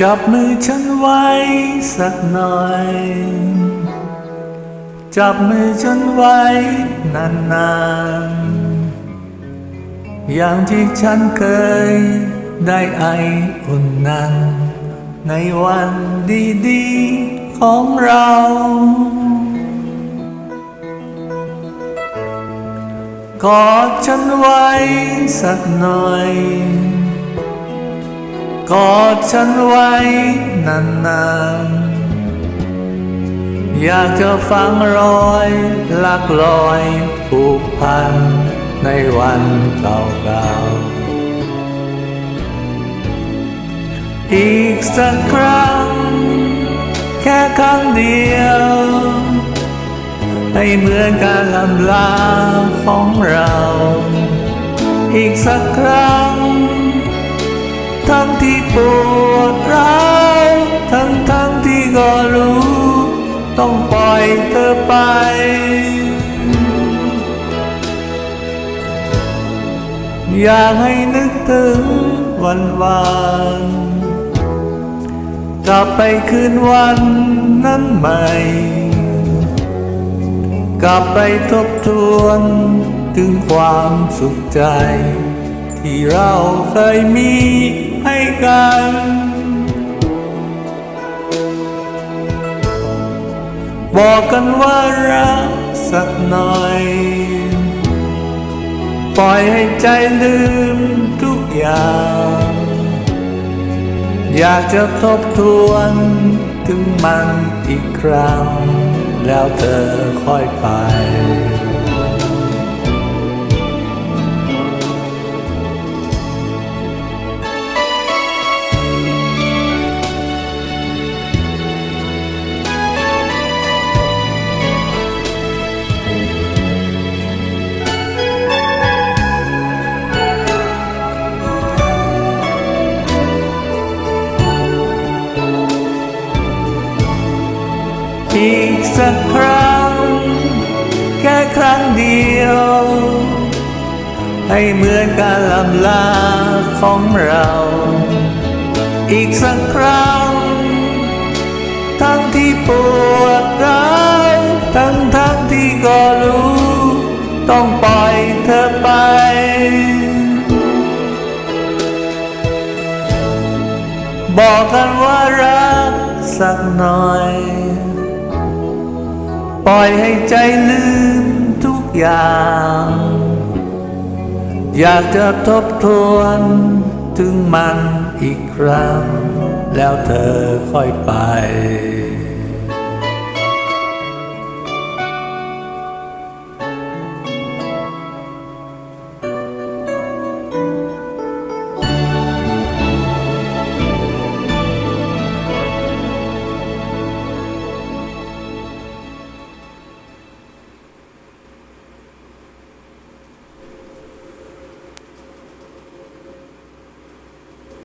จับมือฉันไว้สักหน่อย จับมือฉันไว้นานๆ อย่างที่ฉันเคยได้ไออุ่นนั้น ในวันดีๆของเรา กอดฉันไว้สักหน่อย กอดฉันไว้นานๆ อยากจะฟังรอยลักลอยผูกพันในวันเก่าๆ อีกสักครั้ง แค่ครั้งเดียว ให้เหมือนการลำลาของเรา อีกสักครั้ง ทั้งที่ปวดร้าวทั้งทั้งที่ก็รู้ ต้องปล่อยเธอไป อยากให้นึกถึงวันวานกลับไปคืนวันนั้นใหม่ กลับไปทบทวนถึงความสุขใจ ที่เราเคยมี ให้กัน บอกกันว่ารักสักหน่อย ปล่อยให้ใจลืมทุกอย่าง อยากจะทบทวนถึงมันอีกครั้ง แล้วเธอค่อยไป อีกสักครั้ง แค่ครั้งเดียว ให้เหมือนการลำลาของเรา อีกสักครั้ง ทั้งที่ปวดร้าวทั้งทั้งที่ก็รู้ ต้องปล่อยเธอไปบอกกันว่ารักสักหน่อย ปล่อยให้ใจลืมทุกอย่าง อยากจะทบทวนถึงมันอีกครั้ง แล้วเธอค่อยไป